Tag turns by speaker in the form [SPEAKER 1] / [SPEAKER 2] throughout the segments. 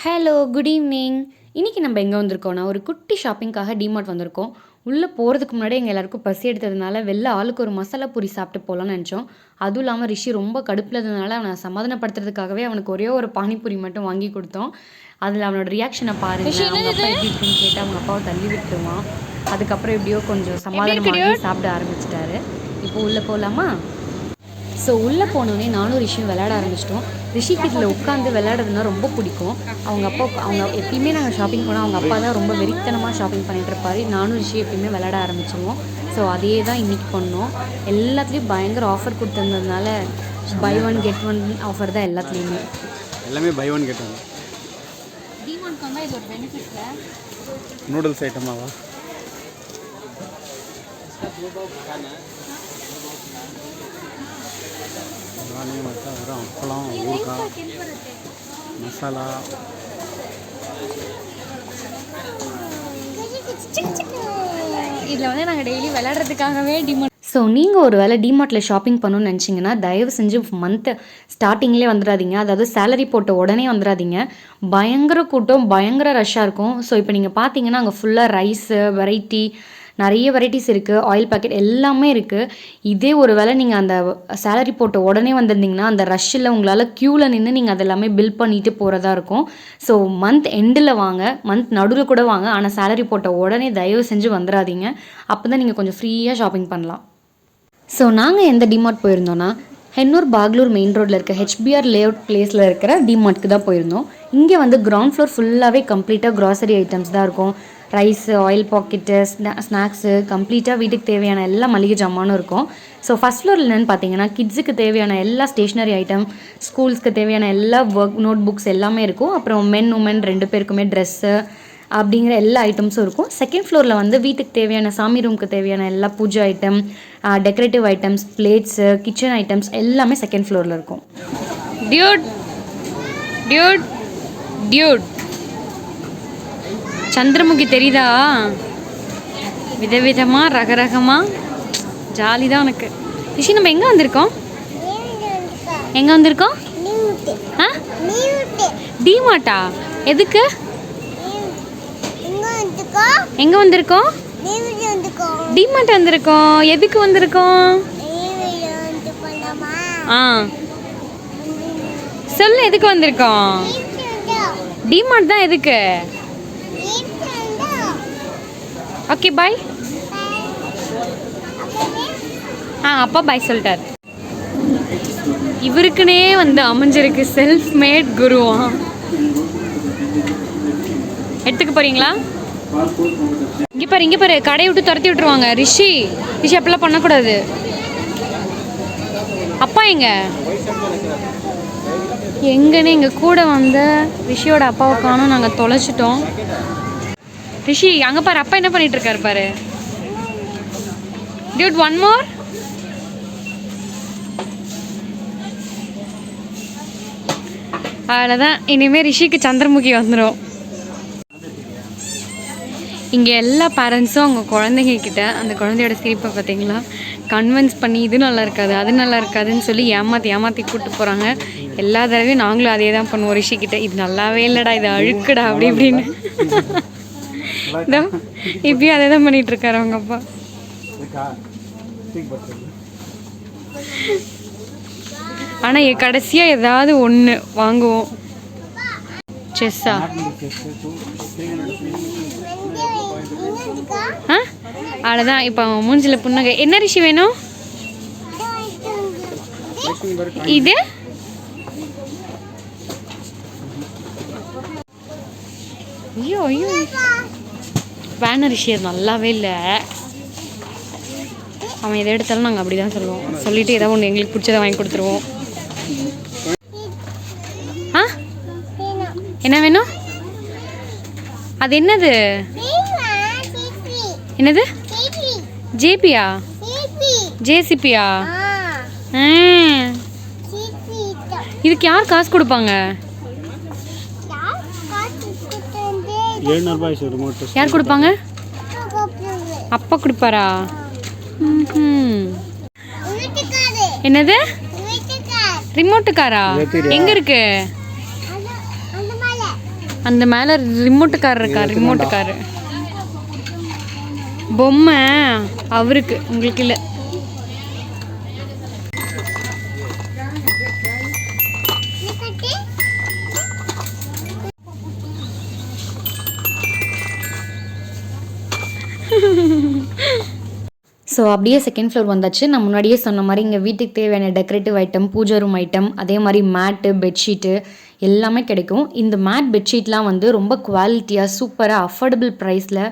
[SPEAKER 1] Hello good evening இன்றைக்கி நம்ம எங்கே வந்திருக்கோம்னா ஒரு குட்டி ஷாப்பிங்காக டிமார்ட் வந்திருக்கோம். உள்ளே போகிறதுக்கு முன்னாடி எங்கள் எல்லாருக்கும் பசி எடுத்ததுனால வெளில ஆளுக்கு ஒரு மசாலா பூரி சாப்பிட்டு போகலான்னு நினச்சோம். அதுவும் இல்லாமல் ரிஷி ரொம்ப கடுப்பில் இருந்ததுனால அவனை சமாதானப்படுத்துறதுக்காகவே அவனுக்கு ஒரே ஒரு பானிபூரி மட்டும் வாங்கி கொடுத்தோம். அதில் அவனோட ரியாக்ஷனை பாருங்க. அவங்க அப்பா எப்படி இருக்குன்னு கேட்டு அவங்க அப்பாவை தள்ளி விட்டுருவான். அதுக்கப்புறம் எப்படியோ கொஞ்சம் சமாதானமாகி சாப்பிட ஆரம்பிச்சிட்டாரு. இப்போ உள்ளே போகலாமா ஸோ உள்ளே போனோடனே நானும் ரிஷியும் விளையாட ஆரம்பிச்சிட்டோம். ரிஷிக்கு இதில் உட்காந்து விளையாடுறதுனா ரொம்ப பிடிக்கும். அவங்க அப்பா அவங்க எப்பயுமே நாங்கள் ஷாப்பிங் போனால் அவங்க அப்பா தான் ரொம்ப வெறித்தனமாக ஷாப்பிங் பண்ணிட்டு இருப்பாரு. நானும் ரிஷி எப்பயுமே விளையாட ஆரம்பிச்சிருவோம். ஸோ அதே தான் இன்றைக்கி பண்ணோம். எல்லாத்துலேயும் பயங்கர offer கொடுத்துருந்ததுனால buy one get one offer தான் எல்லாத்துலேயுமே.
[SPEAKER 2] எல்லாமே பை ஒன்
[SPEAKER 1] இது ஒரு பெனிஃபிட்
[SPEAKER 2] நூடுல்ஸ் ஐட்டமாவா நானே மட்டும் வெறும் அப்பளம் ஊறுகாய் மசாலா.
[SPEAKER 1] இதில் வந்து நாங்கள் டெய்லி விளையாடுறதுக்காகவே டிமார்ட் ஸோ நீங்கள் ஒரு வேளை டிமார்ட்டில் ஷாப்பிங் பண்ணணும்னு நினச்சிங்கன்னா தயவு செஞ்சு மந்த்து ஸ்டார்டிங்லேயே வந்துடாதீங்க. அதாவது சேலரி போட்ட உடனே வந்துடாதீங்க. பயங்கர கூட்டம் பயங்கர ரஷ்ஷாக இருக்கும். ஸோ இப்போ நீங்கள் பார்த்தீங்கன்னா அங்கே ஃபுல்லாக ரைஸு வெரைட்டி நிறைய வெரைட்டிஸ் இருக்குது ஆயில் பாக்கெட் எல்லாமே இருக்குது இதே ஒரு வேளை நீங்கள் அந்த சேலரி போட்ட உடனே வந்திருந்தீங்கன்னா அந்த ரஷ்ஷில் உங்களால் க்யூவில் நின்று நீங்கள் அதெல்லாமே பில் பண்ணிட்டு போகிறதா இருக்கும். ஸோ மந்த் எண்டில் வாங்க மந்த் நடுவில் கூட வாங்க ஆனால் சேலரி போட்ட உடனே தயவு செஞ்சு வந்துடாதீங்க. அப்போ தான் நீங்கள் கொஞ்சம் ஃப்ரீயாக ஷாப்பிங் பண்ணலாம். ஸோ நாங்கள் எந்த டிமார்ட் போயிருந்தோன்னா ஹென்னூர் பாக்லூர் மெயின் ரோட்டில் இருக்க ஹெச்பிஆர் லேஅவுட் பிளேஸில் இருக்கிற டிமார்ட்க்கு தான் போயிருந்தோம். இங்கே வந்து கிரவுண்ட் ஃப்ளோர் ஃபுல்லாகவே கம்ப்ளீட்டாக க்ராசரி ஐட்டம்ஸ் தான் இருக்கும். ரைஸு ஆயில் பாக்கெட்டு ஸ்நா ஸ்நாக்ஸு கம்ப்ளீட்டாக வீட்டுக்கு தேவையான எல்லா மளிகை ஜாமானும் இருக்கும். ஸோ ஃபஸ்ட் ஃப்ளோரில் என்னென்னு பார்த்தீங்கன்னா கிட்ஸுக்கு தேவையான எல்லா ஸ்டேஷ்னரி ஐட்டம் ஸ்கூல்ஸ்க்கு தேவையான எல்லா ஒர்க் நோட் புக்ஸ் எல்லாமே இருக்கும். அப்புறம் மென் உமன் ரெண்டு பேருக்குமே ட்ரெஸ்ஸு அப்படிங்கிற எல்லா ஐட்டம்ஸும் இருக்கும். செகண்ட் ஃப்ளோரில் வந்து வீட்டுக்கு தேவையான சாமி ரூமுக்கு தேவையான எல்லா பூஜை item decorative items plates kitchen items எல்லாமே செகண்ட் ஃப்ளோரில் இருக்கும். டியூட் டியூட் டியூட் சந்திரமுகி தெரியுதா? விதவிதமாக ரகரகமாக ஜாலி தான் உனக்கு. ரிஷி நம்ம எங்கே வந்திருக்கோம்? எங்கே வந்திருக்கோம்? ஆ? டிமார்ட்டா எதுக்கு? எங்கே வந்திருக்கோம்? டிமார்ட் வந்திருக்கோம். எதுக்கு வந்திருக்கோம்? ஆ. சொல்லு எதுக்கு வந்திருக்கோம்? டிமார்ட் தான் எதுக்கு? ஓகே பாய் ஆ அப்பா பாய் சொல்லிட்டார். இவருக்குனே வந்து அமைஞ்சிருக்கு செல்ஃப் மேட் குருவா எடுத்துக்க போறீங்களா? இங்கே பாரு இங்கே பாரு கடையை விட்டு துரத்தி விட்டுருவாங்க. ரிஷி ரிஷி அப்படிலாம் பண்ணக்கூடாது. அப்பா எங்க? எங்கன்னு எங்கள் கூட வந்த ரிஷியோட அப்பாவை காணோம் நாங்கள் தொலைச்சிட்டோம். ரிஷி அங்கே பாரு அப்பா என்ன பண்ணிட்டு இருக்காரு பாரு. டியூட் ஒன் மோர் அவ்வளோதான் இனிமேல் ரிஷிக்கு சந்திரமுகி வந்துடும் இங்கே எல்லா பேரண்ட்ஸும் அவங்க குழந்தைங்க கிட்ட அந்த குழந்தையோட சிரிப்பை பார்த்தீங்களா கன்வின்ஸ் பண்ணி இது நல்லா இருக்காது அது நல்லா இருக்காதுன்னு சொல்லி ஏமாற்றி ஏமாற்றி கூப்பிட்டு போகிறாங்க எல்லா தடவையும் நாங்களும் அதே தான் பண்ணுவோம் ரிஷி கிட்ட இது நல்லாவே இல்லைடா இது அழுக்குடா அப்படி இப்படின்னு. இப்பயும் அதே தான் பண்ணிட்டு இருக்காரு அவங்க அப்பா ஆனால் கடைசியாக ஏதாவது ஒன்று வாங்குவோம். செஸ்ஸா? ஆ? அவ்வளோதான் இப்போ அவன் மூஞ்சில் புன்னகை. என்ன ரிஷி வேணும்? இது? ஐயோ ஐயோ. ரிஷி அது நல்லாவே இல்லை. அவன் எதை எடுத்தாலும் நாங்கள் அப்படி தான் சொல்லுவோம். சொல்லிட்டு ஏதாவது ஒன்று எங்களுக்கு பிடிச்சதை வாங்கி கொடுத்துருவோம். ஆ? என்ன வேணும்? அது என்னது? என்னது? ஜேபியா? ஜேசிபியா? இதுக்கு யார் காசு கொடுப்பாங்க? யார் கொடுப்பாங்க? அப்பா கொடுப்பாரா. என்னது? ரிமோட்டு காரா? எங்க இருக்கு? அந்த மேலே ரிமோட்டு கார் இருக்கா? ரிமோட்டு கார் பொம்மை. அவருக்கு. உங்களுக்கு இல்லை. ஸோ அப்படியே செகண்ட் ஃப்ளோர் வந்தாச்சு. நான் முன்னாடியே சொன்ன மாதிரி இங்கே வீட்டுக்கு தேவையான decorative item puja room item அதே மாதிரி மேட்டு பெட்ஷீட்டு எல்லாமே கிடைக்கும். இந்த மேட் பெட்ஷீட்லாம் வந்து ரொம்ப குவாலிட்டியாக சூப்பராக அஃபோர்டபுள் ப்ரைஸில்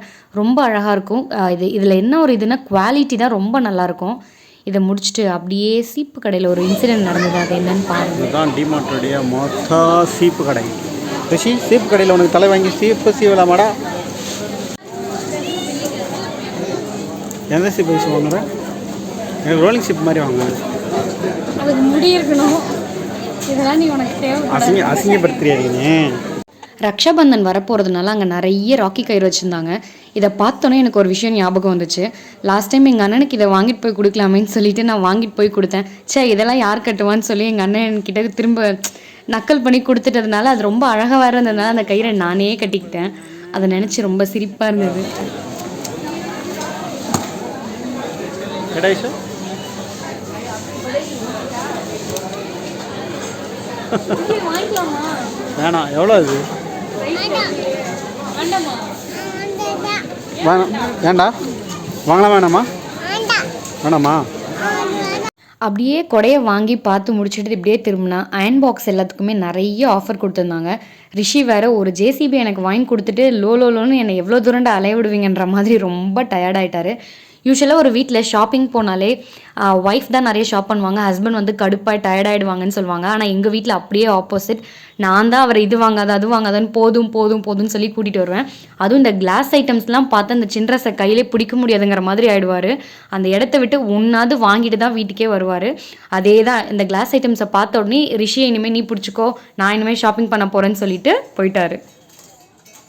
[SPEAKER 1] ரொம்ப அழகாக இருக்கும். இது இதில் என்ன ஒரு இதுனா குவாலிட்டி தான் ரொம்ப நல்லாயிருக்கும் இதை முடிச்சுட்டு அப்படியே சீப்பு கடையில் ஒரு இன்சிடென்ட் நடந்தது. அது என்னன்னு பாருங்கள்
[SPEAKER 2] இதுதான் டிமார்ட்டுடைய மொத்த சீப்பு கடை. ரிஷி சீப்பு கடையில் உனக்கு தலை வாங்கி சீப்பு சீவலாமாடா? எந்த சீப்பு வச்சு வாங்குற? எனக்கு ரோலிங் சீப் மாதிரி வாங்க
[SPEAKER 1] அதுக்கு முடி இருக்கணும். இதெல்லாம் நீ உனக்கு தேவை
[SPEAKER 2] அசிங்க அசிங்கப்படுத்துறியா நீ
[SPEAKER 1] ரக்ஷாபந்தன் வரப்போகிறதுனால அங்கே நிறைய ராக்கி கயிறு வச்சுருந்தாங்க. இதை பார்த்தோன்னே எனக்கு ஒரு விஷயம் ஞாபகம் வந்துச்சு. லாஸ்ட் டைம் எங்கள் அண்ணனுக்கு இதை வாங்கிட்டு போய் கொடுக்கலாமேன்னு சொல்லிட்டு நான் வாங்கிட்டு போய் கொடுத்தேன். ச்சே இதெல்லாம் யார் கட்டுவான்னு சொல்லி எங்கள் அண்ணன் என்கிட்ட திரும்ப நக்கல் பண்ணி கொடுத்துட்டதுனால அது ரொம்ப அழகாக இருந்ததுனால அந்த கயிறை நானே கட்டிக்கிட்டேன். அதை நினச்சி ரொம்ப சிரிப்பாக இருந்தது.
[SPEAKER 2] எடாயிஷா வேணாம். எவ்வளோ அது? வேணாம். வேண்டா வாங்கலாம் வேணாமா? வேணாமா?
[SPEAKER 1] அப்படியே கொடையை வாங்கி பார்த்து முடிச்சுட்டு இப்படியே திரும்பினா அயன் பாக்ஸ் எல்லாத்துக்குமே நிறைய ஆஃபர் கொடுத்துருந்தாங்க. ரிஷி வேற ஒரு ஜேசிபி எனக்கு வாங்கி கொடுத்துட்டு லோ லோ லோன்னு என்னை எவ்வளோ தூரண்ட அலைய விடுவீங்கன்ற மாதிரி ரொம்ப டயர்ட் ஆயிட்டாரு. யூஸ்வலாக ஒரு வீட்டில் ஷாப்பிங் போனாலே ஒய்ஃப் தான் நிறைய ஷாப் பண்ணுவாங்க. ஹஸ்பண்ட் வந்து கடுப்பாக டயர்ட் ஆகிடுவாங்கன்னு சொல்லுவாங்க. ஆனால் எங்கள் வீட்டில் அப்படியே ஆப்போசிட் நான் தான் அவர் இது வாங்காத அது வாங்காதான்னு போதும் போதும் போதும்னு சொல்லி கூட்டிகிட்டு வருவேன். அதுவும் இந்த கிளாஸ் ஐட்டம்ஸ்லாம் பார்த்து அந்த சின்ரஸை கையிலே பிடிக்க முடியாதுங்கிற மாதிரி ஆயிடுவார். அந்த இடத்த விட்டு ஒன்றாவது வாங்கிட்டு தான் வீட்டுக்கே வருவார். அதே தான் இந்த கிளாஸ் ஐட்டம்ஸை பார்த்த உடனே ரிஷியை இனிமேல் நீ பிடிச்சிக்கோ. நான் இனிமேல் ஷாப்பிங் பண்ண போகிறேன்னு சொல்லிட்டு போயிட்டாரு.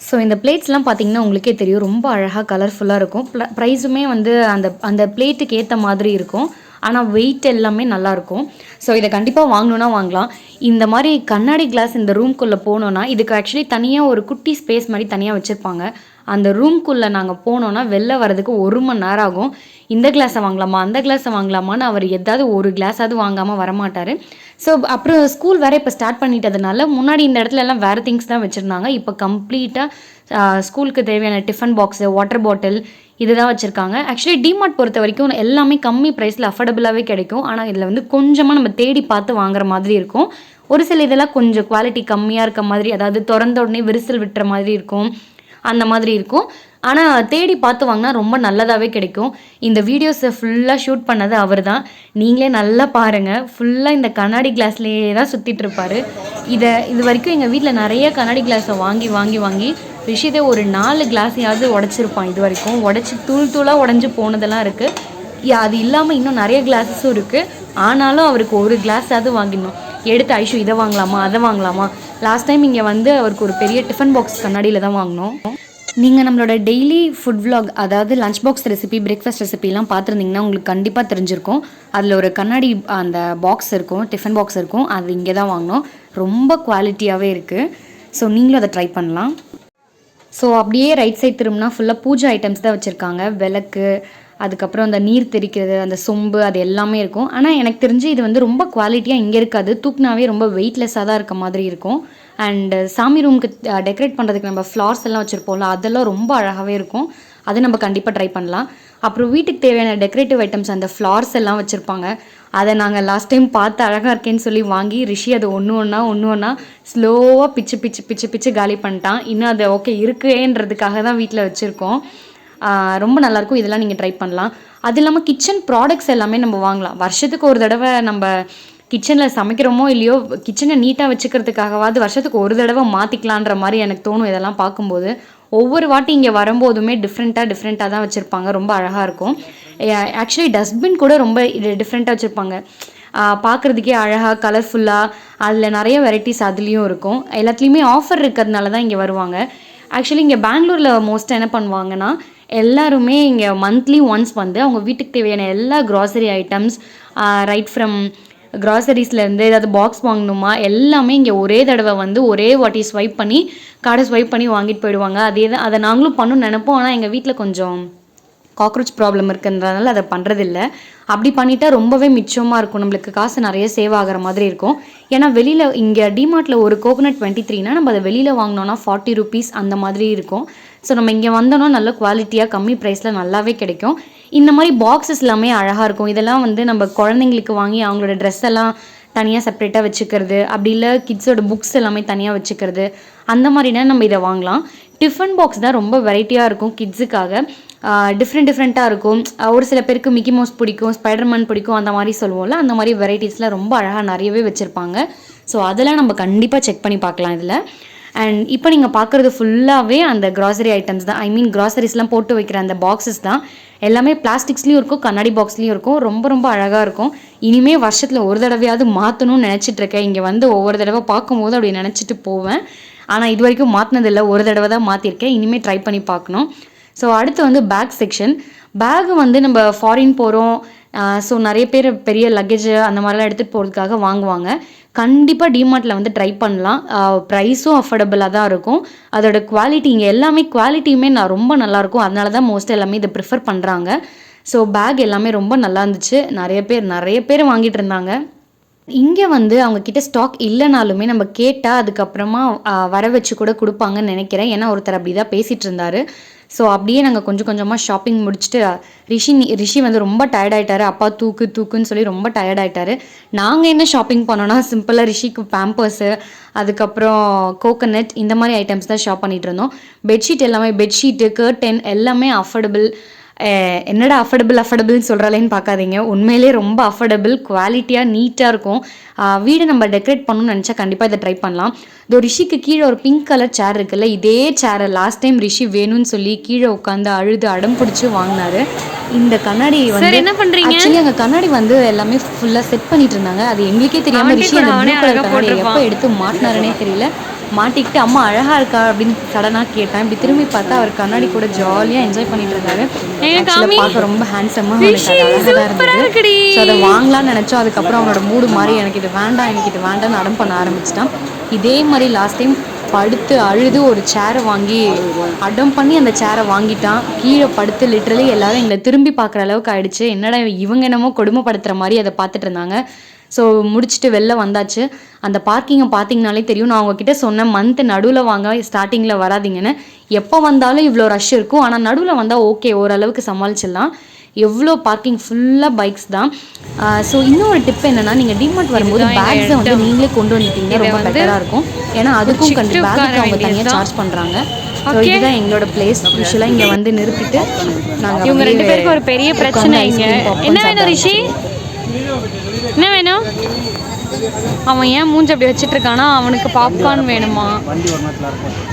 [SPEAKER 1] ஸோ இந்த பிளேட்ஸ்லாம் பார்த்தீங்கன்னா உங்களுக்கே தெரியும். ரொம்ப அழகாக கலர்ஃபுல்லாக இருக்கும். ப்ரைஸுமே வந்து அந்த அந்த பிளேட்டுக்கு ஏற்ற மாதிரி இருக்கும். ஆனால் வெயிட் எல்லாமே நல்லாயிருக்கும் ஸோ இதை கண்டிப்பாக வாங்கணுன்னா வாங்கலாம். இந்த மாதிரி கண்ணாடி கிளாஸ் இந்த ரூம்குள்ளே போனோன்னா இதுக்கு ஆக்சுவலி தனியாக ஒரு குட்டி ஸ்பேஸ் மாதிரி தனியாக வச்சுருப்பாங்க. அந்த ரூம்குள்ளே நாங்கள் போனோன்னா வெளில வரதுக்கு ஒரு மணி நேரம் ஆகும். இந்த கிளாஸை வாங்கலாமா? அந்த கிளாஸை வாங்கலாமான்னு அவர் எதாவது ஒரு கிளாஸாவது வாங்காமல் வரமாட்டார். ஸோ அப்புறம் ஸ்கூல் வேறு இப்போ ஸ்டார்ட் பண்ணிட்டதுனால முன்னாடி இந்த இடத்துல எல்லாம் வேறு திங்ஸ் தான் வச்சுருந்தாங்க. இப்போ கம்ப்ளீட்டாக ஸ்கூலுக்கு தேவையான டிஃபன் பாக்ஸு வாட்டர் பாட்டில் இதுதான் வச்சுருக்காங்க. ஆக்சுவலி டிமார்ட் பொறுத்த வரைக்கும் எல்லாமே கம்மி ப்ரைஸில் அஃபோர்டபுளாகவே கிடைக்கும். ஆனால் இதில் வந்து கொஞ்சமாக நம்ம தேடி பார்த்து வாங்குற மாதிரி இருக்கும். ஒரு சில இதெல்லாம் கொஞ்சம் குவாலிட்டி கம்மியாக இருக்க மாதிரி அதாவது திறந்த உடனே விரிசல் விட்டுற மாதிரி இருக்கும். அந்த மாதிரி இருக்கும். ஆனால் தேடி பார்த்து வாங்கினா ரொம்ப நல்லதாகவே கிடைக்கும். இந்த வீடியோஸை ஃபுல்லாக ஷூட் பண்ணது அவர் தான் நீங்களே நல்லா பாருங்கள் ஃபுல்லாக இந்த கண்ணாடி கிளாஸ்லேயே தான் சுற்றிட்டுருப்பார் இதை இது வரைக்கும் எங்கள் வீட்டில் நிறைய கண்ணாடி கிளாஸை வாங்கி வாங்கி வாங்கி ரிஷிதே ஒரு நாலு கிளாஸையாவது உடச்சிருப்பான் இது வரைக்கும். உடச்சி தூள் தூளாக உடஞ்சி போனதெல்லாம் இருக்குது அது இல்லாமல் இன்னும் நிறைய கிளாஸஸும் இருக்குது ஆனாலும் அவருக்கு ஒரு கிளாஸாவது வாங்கிடணும். எடுத்து ஐஷு இதை வாங்கலாமா அதை வாங்கலாமா? லாஸ்ட் டைம் இங்கே வந்து அவருக்கு ஒரு பெரிய டிஃபன் பாக்ஸ் கண்ணாடியில் தான் வாங்கினோம். நீங்கள் நம்மளோட டெய்லி ஃபுட் விலாக் அதாவது லஞ்ச் பாக்ஸ் ரெசிபி பிரேக்ஃபாஸ்ட் ரெசிபிலாம் பார்த்துருந்தீங்கன்னா உங்களுக்கு கண்டிப்பாக தெரிஞ்சிருக்கும். அதில் ஒரு கண்ணாடி அந்த பாக்ஸ் இருக்கும் டிஃபன் பாக்ஸ் இருக்கும் அது இங்கே தான் வாங்கினோம். ரொம்ப குவாலிட்டியாகவே இருக்குது ஸோ நீங்களும் அதை ட்ரை பண்ணலாம். ஸோ அப்படியே ரைட் சைட் திரும்பினா ஃபுல்லாக பூஜை ஐட்டம்ஸ் தான் வச்சுருக்காங்க. விளக்கு அதுக்கப்புறம் அந்த நீர் தெரிக்கிறது அந்த சொம்பு அது எல்லாமே இருக்கும். ஆனால் எனக்கு தெரிஞ்சு இது வந்து ரொம்ப குவாலிட்டியாக இங்கே இருக்காது. தூக்குனாவே ரொம்ப வெயிட்லெஸ்ஸாக தான் இருக்க மாதிரி இருக்கும். அண்டு சாமி ரூமுக்கு டெக்கரேட் பண்ணுறதுக்கு நம்ம ஃப்ளார்ஸ் எல்லாம் வச்சுருப்போம்ல அதெல்லாம் ரொம்ப அழகாகவே இருக்கும். அது நம்ம கண்டிப்பாக ட்ரை பண்ணலாம். அப்புறம் வீட்டுக்கு தேவையான டெக்கரேட்டிவ் ஐட்டம்ஸ் அந்த ஃப்ளார்ஸ் எல்லாம் வச்சுருப்பாங்க. அதை நாங்கள் லாஸ்ட் டைம் பார்த்து அழகாக இருக்கேன்னு சொல்லி வாங்கி ரிஷி அதை ஒன்று ஒன்றா ஒன்று ஒன்றா ஸ்லோவாக பிச்சு பிச்சு பிச்சு பிச்சு காலி பண்ணிட்டான். இன்னும் அது ஓகே இருக்குன்றதுக்காக தான் வீட்டில் வச்சுருக்கோம். ரொம்ப நல்லாயிருக்கும். இதெல்லாம் நீங்கள் ட்ரை பண்ணலாம். அது இல்லாமல் கிச்சன் ப்ராடக்ட்ஸ் எல்லாமே நம்ம வாங்கலாம். வருஷத்துக்கு ஒரு தடவை நம்ம கிச்சனில் சமைக்கிறோமோ இல்லையோ கிச்சனை நீட்டாக வச்சுக்கிறதுக்காகவாது வருஷத்துக்கு ஒரு தடவை மாற்றிக்கலான்ற மாதிரி எனக்கு தோணும் இதெல்லாம் பார்க்கும்போது. ஒவ்வொரு வாட்டி இங்கே வரும்போதுமே டிஃப்ரெண்ட்டாக டிஃப்ரெண்ட்டாக தான் வச்சுருப்பாங்க. ரொம்ப அழகாக இருக்கும். ஆக்சுவலி டஸ்ட்பின் கூட ரொம்ப டிஃப்ரெண்ட்டாக வச்சுருப்பாங்க. பார்க்குறதுக்கே அழகாக கலர்ஃபுல்லாக அதில் நிறைய வெரைட்டிஸ் அதுலேயும் இருக்கும். எல்லாத்துலேயுமே ஆஃபர் இருக்கிறதுனால தான் இங்கே வருவாங்க. ஆக்சுவலி இங்கே பெங்களூரில் மோஸ்ட்டாக என்ன பண்ணுவாங்கன்னா எல்லாருமே இங்கே மந்த்லி ஒன்ஸ் வந்து அவங்க வீட்டுக்கு தேவையான எல்லா க்ராசரி ஐட்டம்ஸ் ரைட் ஃப்ரம் க்ராசரிஸ்லேருந்து ஏதாவது பாக்ஸ் வாங்கணுமா எல்லாமே இங்கே ஒரே தடவை வந்து ஒரே வாட்டி ஸ்வைப் பண்ணி கார்டை ஸ்வைப் பண்ணி வாங்கிட்டு போயிடுவாங்க. அதே தான் அதை நாங்களும் பண்ணணும்னு நினைப்போம். ஆனால் எங்கள் வீட்டில் கொஞ்சம் காக்ரோச் ப்ராப்ளம் இருக்குன்றதுனால அதை பண்ணுறதில்ல அப்படி பண்ணிட்டா ரொம்பவே மிச்சமாக இருக்கும். நம்மளுக்கு காசு நிறைய சேவ் ஆகிற மாதிரி இருக்கும். ஏன்னா வெளியில் இங்கே டிமார்ட்டில் ஒரு கோகோனட் டுவெண்ட்டி த்ரீனா நம்ம அதை வெளியில் வாங்கினோன்னா ஃபார்ட்டி ருபீஸ் அந்த மாதிரி இருக்கும். ஸோ நம்ம இங்கே வந்தோன்னா நல்ல குவாலிட்டியாக கம்மி ப்ரைஸில் நல்லாவே கிடைக்கும். இந்த மாதிரி பாக்ஸஸ் எல்லாமே அழகாக இருக்கும். இதெல்லாம் வந்து நம்ம குழந்தைங்களுக்கு வாங்கி அவங்களோட ட்ரெஸ் எல்லாம் தனியாக செப்பரேட்டாக வச்சுக்கிறது அப்படி இல்லை கிட்ஸோட புக்ஸ் எல்லாமே தனியாக வச்சுக்கிறது அந்த மாதிரினா நம்ம இதை வாங்கலாம். டிஃபன் பாக்ஸ் தான் ரொம்ப வெரைட்டியாக இருக்கும் கிட்ஸுக்காக டிஃப்ரெண்ட் டிஃப்ரெண்ட்டாக இருக்கும். ஒரு சில பேருக்கு மிக்கி மவுஸ் பிடிக்கும் ஸ்பைடர்மேன் பிடிக்கும் அந்த மாதிரி சொல்லுவோம்ல அந்த மாதிரி வெரைட்டிஸ்லாம் ரொம்ப அழகாக நிறையவே வச்சுருப்பாங்க. ஸோ அதெல்லாம் நம்ம கண்டிப்பாக செக் பண்ணி பார்க்கலாம் இதில். அண்ட் இப்போ நீங்கள் பார்க்குறது ஃபுல்லாகவே அந்த கிராசரி ஐட்டம்ஸ் தான். ஐ மீன் கிராசரிஸ்லாம் போட்டு வைக்கிற அந்த பாக்ஸஸ் தான். எல்லாமே பிளாஸ்டிக்ஸ்லேயும் இருக்கும் கண்ணாடி பாக்ஸ்லேயும் இருக்கும். ரொம்ப ரொம்ப அழகாக இருக்கும். இனிமே வருஷத்தில் ஒரு தடவையாவது மாற்றணும்னு நினச்சிட்ருக்கேன் இங்கே வந்து ஒவ்வொரு தடவை பார்க்கும்போது அப்படி நினச்சிட்டு போவேன். ஆனால் இது வரைக்கும் மாற்றினதில்லை ஒரு தடவை தான் மாற்றிருக்கேன் இனிமேல் ட்ரை பண்ணி பார்க்கணும். ஸோ அடுத்து வந்து பேக் செக்ஷன் பேக் வந்து நம்ம ஃபாரின் போகிறோம் ஸோ நிறைய பேர் பெரிய லக்கேஜ் அந்த மாதிரிலாம் எடுத்துகிட்டு போகிறதுக்காக வாங்குவாங்க. கண்டிப்பாக டிமார்ட்டில் வந்து ட்ரை பண்ணலாம். ப்ரைஸும் அஃபோர்டபுளாக தான் இருக்கும். அதோட குவாலிட்டி இங்கே எல்லாமே குவாலிட்டியுமே நான் ரொம்ப நல்லாயிருக்கும் அதனால தான் மோஸ்ட் எல்லாமே இதை ப்ரிஃபர் பண்ணுறாங்க ஸோ பேக் எல்லாமே ரொம்ப நல்லா இருந்துச்சு. நிறைய பேர் நிறைய பேர் வாங்கிட்டு இருந்தாங்க. இங்கே வந்து அவங்க கிட்ட ஸ்டாக் இல்லைனாலுமே நம்ம கேட்டால் அதுக்கப்புறமா வர வச்சு கூட கொடுப்பாங்கன்னு நினைக்கிறேன். ஏன்னா ஒருத்தர் அப்படி தான் பேசிகிட்டு இருந்தாரு. ஸோ அப்படியே நாங்கள் கொஞ்சம் கொஞ்சமாக ஷாப்பிங் முடிச்சுட்டு ரிஷி ரிஷி வந்து ரொம்ப டயர்ட் ஆகிட்டாரு அப்பா தூக்கு தூக்குன்னு சொல்லி ரொம்ப டயர்ட் ஆயிட்டாரு. நாங்கள் என்ன ஷாப்பிங் பண்ணோன்னா சிம்பிளாக ரிஷிக்கு பேம்பர்ஸு அதுக்கப்புறம் கோகனட் இந்த மாதிரி ஐட்டம்ஸ் தான் ஷாப் பண்ணிகிட்டு இருந்தோம். பெட்ஷீட் எல்லாமே பெட்ஷீட்டு கர்டன் எல்லாமே அஃபோர்டபுள் என்னடா அஃபோர்டபுள் அஃபோர்டபுள்னு சொல்கிறாளேன்னு பார்க்காதீங்க. உண்மையிலே ரொம்ப அஃபோர்டபுள் குவாலிட்டியாக நீட்டாக இருக்கும். வீடு நம்ம டெக்கரேட் பண்ணணும்னு நினச்சா கண்டிப்பாக இதை ட்ரை பண்ணலாம். இதோ ரிஷிக்கு கீழே ஒரு பிங்க் கலர் சேர் இருக்குல்ல இதே சேரை லாஸ்ட் டைம் ரிஷி வேணும்னு சொல்லி கீழே உட்காந்து அழுது அடம் பிடிச்சி வாங்கினாரு. இந்த கண்ணாடி வந்து
[SPEAKER 3] என்ன பண்றீங்க?
[SPEAKER 1] ஆக்சுவலி அங்கே கண்ணாடி வந்து எல்லாமே ஃபுல்லாக செட் பண்ணிட்டு இருந்தாங்க. அது எங்களுக்கே தெரியாம ரிஷி அந்த எப்போ எடுத்து மாட்டினாருனே தெரியல. மாட்டிக்கிட்டு அம்மா அழகா இருக்கா அப்படின்னு சடனாக கேட்டேன். இப்படி திரும்பி பார்த்தா அவர் கண்ணாடி கூட ஜாலியாக என்ஜாய் பண்ணிட்டு
[SPEAKER 3] காமி.
[SPEAKER 1] பார்க்க ரொம்ப ஹேண்ட்ஸமாக அழகாக இருந்தது. ஸோ அதை வாங்கலாம்னு நினச்சோம். அதுக்கப்புறம் அவனோட மூடு மாறி எனக்கு இது வேண்டாம் எனக்கு இது வேண்டாம்னு அடம் பண்ண ஆரம்பிச்சிட்டான். இதே மாதிரி லாஸ்ட் டைம் படுத்து அழுது ஒரு சேரை வாங்கி அடம் பண்ணி அந்த சேரை வாங்கிட்டான். கீழே படுத்து லிட்ரலி எல்லாரும் எங்களை திரும்பி பார்க்குற அளவுக்கு ஆயிடுச்சு. என்னடா இவங்க என்னமோ கொடுமைப்படுத்துகிற மாதிரி அதை பார்த்துட்டு இருந்தாங்க. ஸோ முடிச்சுட்டு வெளில வந்தாச்சு. அந்த பார்க்கிங்கை பார்த்தீங்கனாலே தெரியும். நான் உங்ககிட்ட சொன்னேன் மந்த் நடுவில் வாங்க ஸ்டார்டிங்கில் வராதீங்கன்னு. எப்போ வந்தாலும் இவ்வளோ ரஷ் இருக்கும். ஆனால் நடுவில் வந்தால் ஓகே ஓரளவுக்கு சமாளிச்சிடலாம். எவ்வளோ பார்க்கிங் ஃபுல்லாக பைக்ஸ் தான். ஸோ இன்னொரு டிப் என்னன்னா நீங்கள் டிமார்ட் வரும்போது பேக்ஸை வந்து. நீங்களே கொண்டு வந்துட்டீங்கன்னா
[SPEAKER 3] இதை
[SPEAKER 1] ரொம்ப பெட்டராக இருக்கும். ஏன்னா அதுக்கும்
[SPEAKER 3] உட்கார
[SPEAKER 1] பேக்குக்கு அவங்க தனியாக. சார்ஜ் பண்ணுறாங்க ஸோ. இதுதான் எங்களோட பிளேஸ் யூஸ்வலாக இங்கே வந்து நிறுத்திட்டு நாங்கள்
[SPEAKER 3] இவங்க ரெண்டு பேருக்கு ஒரு பெரிய பிரச்சனை என்ன வேணும் ரிஷி? என்ன வேணும் அவன் ஏன் மூஞ்சி அப்படி வச்சுட்டு இருக்கானா அவனுக்கு பாப்கார்ன் வேணுமா?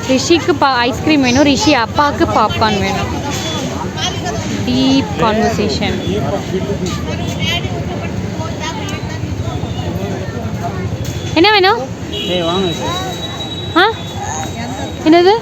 [SPEAKER 3] ரிஷிக்கு பா ஐஸ்கிரீம் வேணும் ரிஷி அப்பாவுக்கு பாப்கார்ன் வேணும் டீப் கான்வர்சேஷன் என்ன வேணும் ஆ? என்னது?